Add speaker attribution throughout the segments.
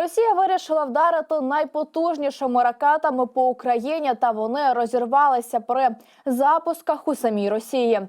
Speaker 1: Росія вирішила вдарити найпотужнішими ракетами по Україні, та вони розірвалися при запусках у самій Росії.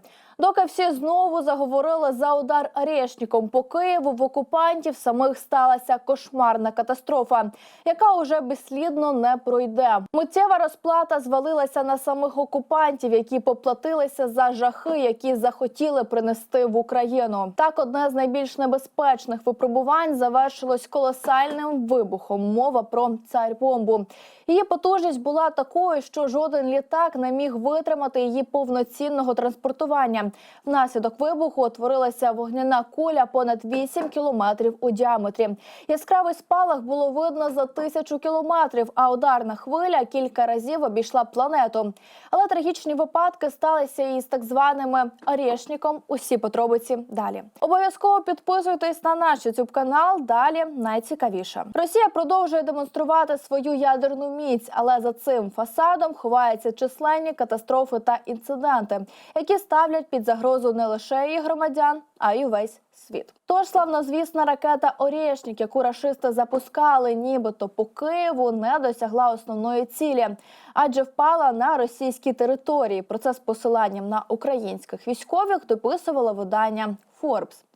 Speaker 1: Доки всі знову заговорили за удар Решніком по Києву, в окупантів самих сталася кошмарна катастрофа, яка уже безслідно не пройде. Миттєва розплата звалилася на самих окупантів, які поплатилися за жахи, які захотіли принести в Україну. Так, одне з найбільш небезпечних випробувань завершилось колосальним вибухом. Мова про царь-бомбу. Її потужність була такою, що жоден літак не міг витримати її повноцінного транспортування. Внаслідок вибуху утворилася вогняна куля понад 8 кілометрів у діаметрі. Яскравий спалах було видно за тисячу кілометрів, а ударна хвиля кілька разів обійшла планету. Але трагічні випадки сталися і з так званими Орешніком. Усі подробиці далі. Обов'язково підписуйтесь на наш youtube канал. Далі найцікавіше. Росія продовжує демонструвати свою ядерну міць, але за цим фасадом ховаються численні катастрофи та інциденти, які ставлять під загрозу не лише її громадян, а й увесь світ. Тож славнозвісна ракета Орєшнік, яку рашисти запускали, нібито по Києву, не досягла основної цілі, адже впала на російській території. Про це з посиланням на українських військових дописувало видання Forbes.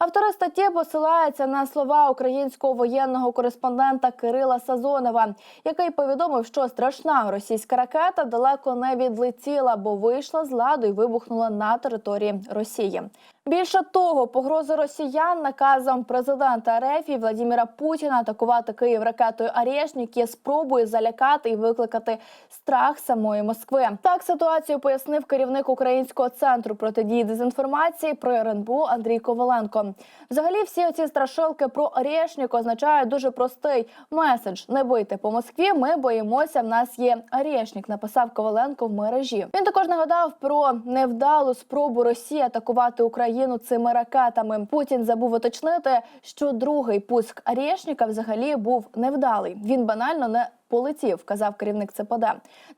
Speaker 1: Автори статті посилаються на слова українського воєнного кореспондента Кирила Сазонова, який повідомив, що страшна російська ракета далеко не відлетіла, бо вийшла з ладу і вибухнула на території Росії. Більше того, погрози росіян наказом президента РФ і Владимира Путіна атакувати Київ ракетою «Орешнік» є спробою залякати і викликати страх самої Москви. Так ситуацію пояснив керівник українського центру протидії дезінформації про РНБУ Андрій Коваленко. Взагалі, всі оці страшилки про «Орешнік» означають дуже простий меседж: не бийте по Москві. Ми боїмося. В нас є «Орешнік», написав Коваленко в мережі. Він також нагадав про невдалу спробу Росії атакувати Україну цими ракетами. Путін забув уточнити, що другий пуск «Орешніка» взагалі був невдалий. Він банально не полетів, казав керівник ЦПД.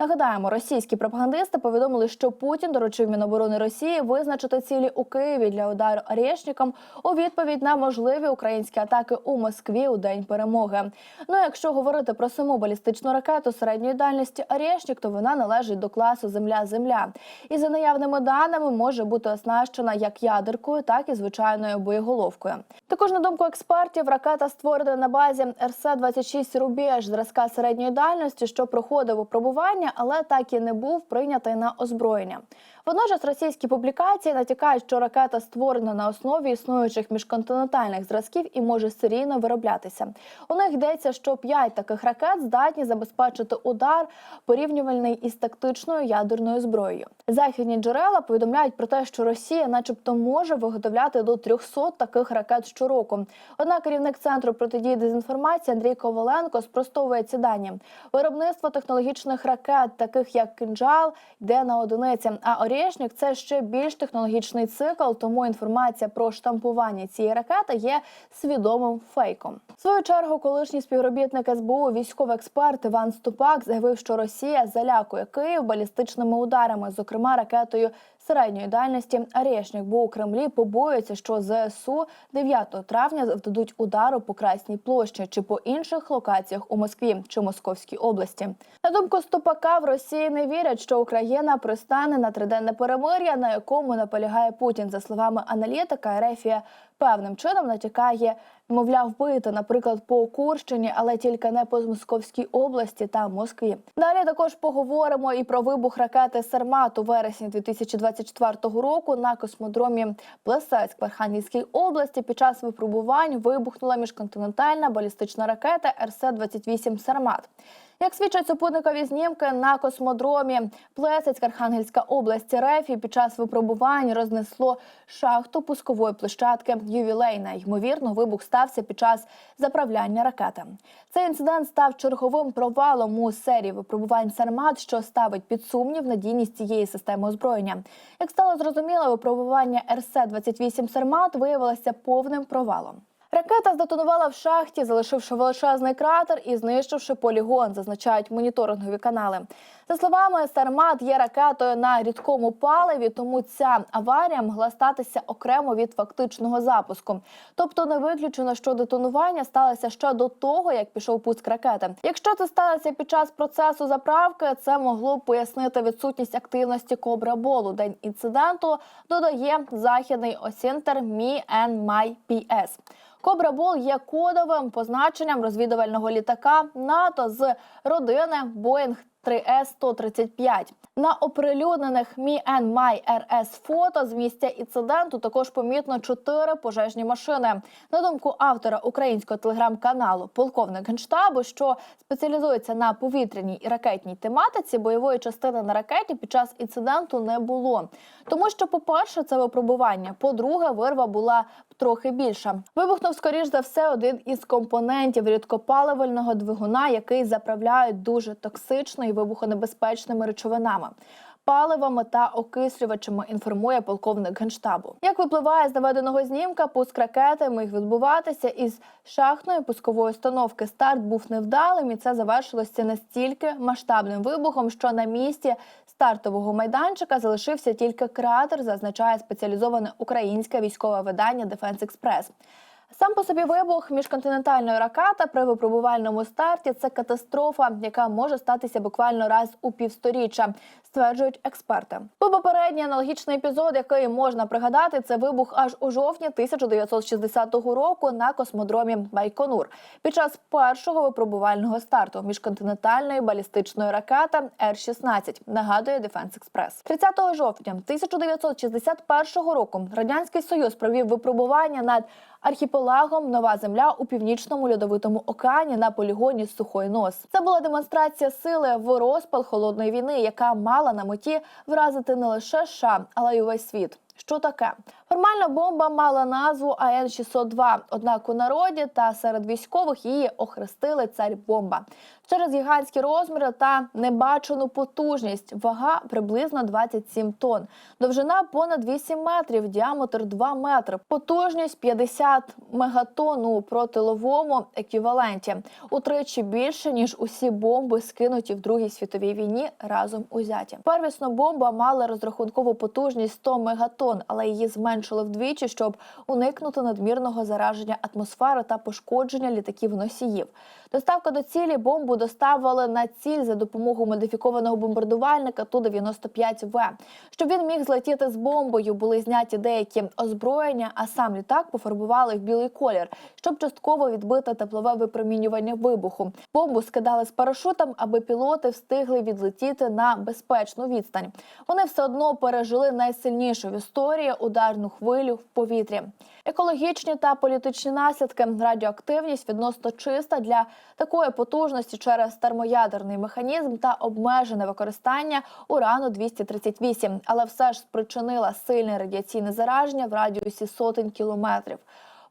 Speaker 1: Нагадаємо, російські пропагандисти повідомили, що Путін доручив Міноборони Росії визначити цілі у Києві для удару Орешніком у відповідь на можливі українські атаки у Москві у день перемоги. Ну якщо говорити про саму балістичну ракету середньої дальності Орешнік, то вона належить до класу Земля-Земля. І за наявними даними може бути оснащена як ядеркою, так і звичайною боєголовкою. Також на думку експертів, ракета створена на базі РС-26 Рубеж зразка середньої дальності, що проходив випробування, але так і не був прийнятий на озброєння. Водночас російські публікації натякають, що ракета створена на основі існуючих міжконтинентальних зразків і може серійно вироблятися. У них йдеться, що п'ять таких ракет здатні забезпечити удар порівнювальний із тактичною ядерною зброєю. Західні джерела повідомляють про те, що Росія, начебто, може виготовляти до 300 таких ракет щороку. Однак керівник центру протидії дезінформації Андрій Коваленко спростовує ці дані. Виробництво технологічних ракет, таких як кинджал, йде на одиниці. А Орєшнік – це ще більш технологічний цикл, тому інформація про штампування цієї ракети є свідомим фейком. В свою чергу, колишній співробітник СБУ, військовий експерт Іван Ступак заявив, що Росія залякує Київ балістичними ударами, зокрема ракетою середньої дальності Орешнік, бо у Кремлі побоюється, що ЗСУ 9 травня завдадуть удару по Красній площі чи по інших локаціях у Москві чи Московській області. На думку Ступака, в Росії не вірять, що Україна пристане на триденне перемир'я, на якому наполягає Путін. За словами аналітика, Ерефія певним чином натякає, мовляв, бити, наприклад, по Курщині, але тільки не по Московській області та Москві. Далі також поговоримо і про вибух ракети Сармат у вересні 2024 року на космодромі Плесецьк в Архангельській області. Під час випробувань вибухнула міжконтинентальна балістична ракета РС-28 Сармат. Як свідчать супутникові знімки на космодромі Плесецьк, Архангельська область РФ під час випробувань рознесло шахту пускової площадки ювілейна. Ймовірно, вибух стався під час заправляння ракети. Цей інцидент став черговим провалом у серії випробувань Сармат, що ставить під сумнів надійність цієї системи озброєння. Як стало зрозуміло, випробування РС-28 Сармат виявилося повним провалом. Ракета здетонувала в шахті, залишивши величезний кратер і знищивши полігон, зазначають моніторингові канали. За словами Сармат, є ракетою на рідкому паливі, тому ця аварія могла статися окремо від фактичного запуску. Тобто не виключено, що детонування сталося ще до того, як пішов пуск ракети. Якщо це сталося під час процесу заправки, це могло б пояснити відсутність активності Кобра Болу. День інциденту додає західний осінтер Me and My PS. Кобра Бол є кодовим позначенням розвідувального літака НАТО з родини Boeing 3С-135. На оприлюднених Me and My RS фото з місця інциденту також помітно чотири пожежні машини. На думку автора українського телеграм-каналу полковник генштабу, що спеціалізується на повітряній і ракетній тематиці, бойової частини на ракеті під час інциденту не було. Тому що, по-перше, це випробування. По-друге, вирва була трохи більша. Вибухнув скоріш за все один із компонентів рідкопаливального двигуна, який заправляють дуже токсично і вибухонебезпечними речовинами. Паливами та окислювачами інформує полковник генштабу. Як випливає з наведеного знімка, пуск ракети міг відбуватися із шахтної пускової установки. Старт був невдалим, і це завершилося настільки масштабним вибухом, що на місці стартового майданчика залишився тільки кратер, зазначає спеціалізоване українське військове видання Дефенс Експрес. Сам по собі вибух міжконтинентальної ракети при випробувальному старті це катастрофа, яка може статися буквально раз у півсторіччя, стверджують експерти. Бо попередній аналогічний епізод, який можна пригадати, це вибух аж у жовтні 1960 року на космодромі Байконур під час першого випробувального старту міжконтинентальної балістичної ракети Р-16, нагадує Дефенс Експрес. 30 жовтня 1961 року радянський союз провів випробування над архіпелагом Нова Земля у північному льодовитому океані на полігоні Сухой Нос. Це була демонстрація сили в розпал холодної війни, яка мала на меті вразити не лише США, але й увесь світ. Що таке? Формально бомба мала назву АН-602, однак у народі та серед військових її охрестили царь бомба через гігантські розміри та небачену потужність. Вага приблизно 27 тонн, довжина понад 8 метрів, діаметр 2 метри, потужність 50 мегатонн у протиловому еквіваленті, утричі більше ніж усі бомби, скинуті в Другій світовій війні разом узяті. Первісно бомба мала розрахункову потужність 100 мегатонн, але її зменшили вдвічі, щоб уникнути надмірного зараження атмосфери та пошкодження літаків носіїв. Доставка до цілі бомбу доставили на ціль за допомогою модифікованого бомбардувальника Ту-95В. Щоб він міг злетіти з бомбою, були зняті деякі озброєння, а сам літак пофарбували в білий колір, щоб частково відбити теплове випромінювання вибуху. Бомбу скидали з парашутом, аби пілоти встигли відлетіти на безпечну відстань. Вони все одно пережили найсильнішу в історії ударну хвилю в повітрі. Екологічні та політичні наслідки радіоактивність відносно чиста для такої потужності через термоядерний механізм та обмежене використання урану 238, але все ж спричинила сильне радіаційне зараження в радіусі сотень кілометрів.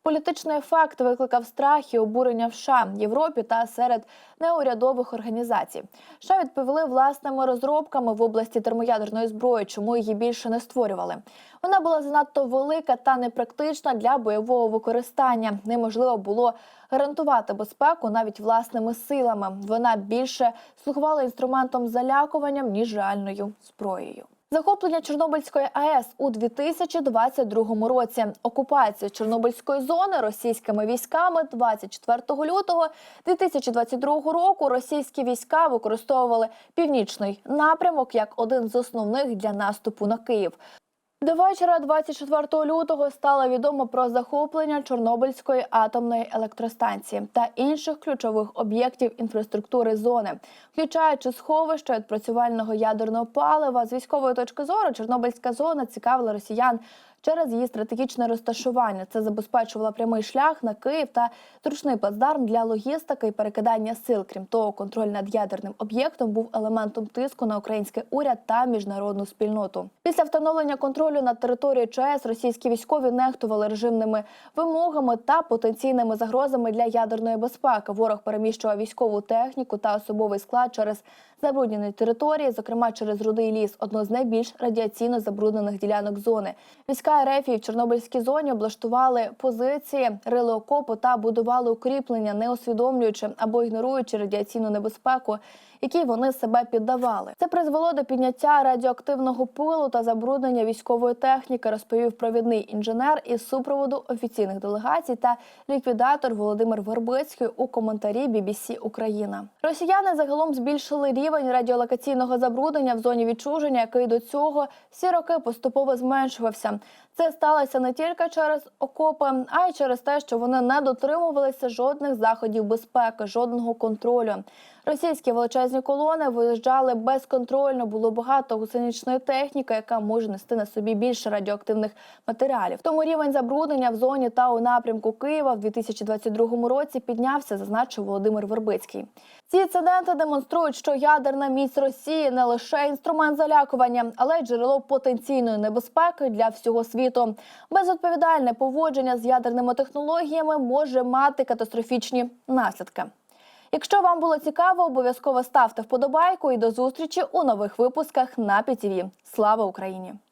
Speaker 1: Політичний ефект викликав страх і обурення в США, Європі та серед неурядових організацій. США відповіли власними розробками в області термоядерної зброї, чому її більше не створювали. Вона була занадто велика та непрактична для бойового використання. Неможливо було гарантувати безпеку навіть власними силами. Вона більше слугувала інструментом залякуванням ніж реальною зброєю. Захоплення Чорнобильської АЕС у 2022 році. Окупація Чорнобильської зони російськими військами 24 лютого 2022 року. Російські війська використовували північний напрямок як один з основних для наступу на Київ. До вечора 24 лютого стало відомо про захоплення Чорнобильської атомної електростанції та інших ключових об'єктів інфраструктури зони, включаючи сховище відпрацювального ядерного палива. З військової точки зору Чорнобильська зона цікавила росіян через її стратегічне розташування. Це забезпечувало прямий шлях на Київ та зручний плацдарм для логістики і перекидання сил. Крім того, контроль над ядерним об'єктом був елементом тиску на український уряд та міжнародну спільноту. Після встановлення контролю над територією ЧАЕС російські військові нехтували режимними вимогами та потенційними загрозами для ядерної безпеки. Ворог переміщував військову техніку та особовий склад через забруднені території, зокрема через рудий ліс, одну з найбільш радіаційно забруднених ділянок зони. Війська Війська РФ в Чорнобильській зоні облаштували позиції, рили окопу та будували укріплення, не усвідомлюючи або ігноруючи радіаційну небезпеку, якій вони себе піддавали. Це призвело до підняття радіоактивного пилу та забруднення військової техніки, розповів провідний інженер із супроводу офіційних делегацій та ліквідатор Володимир Вербицький у коментарі BBC Україна. Росіяни загалом збільшили рівень радіолокаційного забруднення в зоні відчуження, який до цього всі роки поступово зменшувався. Це сталося не тільки через окопи, а й через те, що вони не дотримувалися жодних заходів безпеки, жодного контролю. Російські величезні колони виїжджали безконтрольно. Було багато гусеничної техніки, яка може нести на собі більше радіоактивних матеріалів. Тому рівень забруднення в зоні та у напрямку Києва в 2022 році піднявся, зазначив Володимир Вербицький. Ці інциденти демонструють, що ядерна міць Росії не лише інструмент залякування, але й джерело потенційної небезпеки для всього світу. Безвідповідальне поводження з ядерними технологіями може мати катастрофічні наслідки. Якщо вам було цікаво, обов'язково ставте вподобайку і до зустрічі у нових випусках на ПІТІВІ. Слава Україні!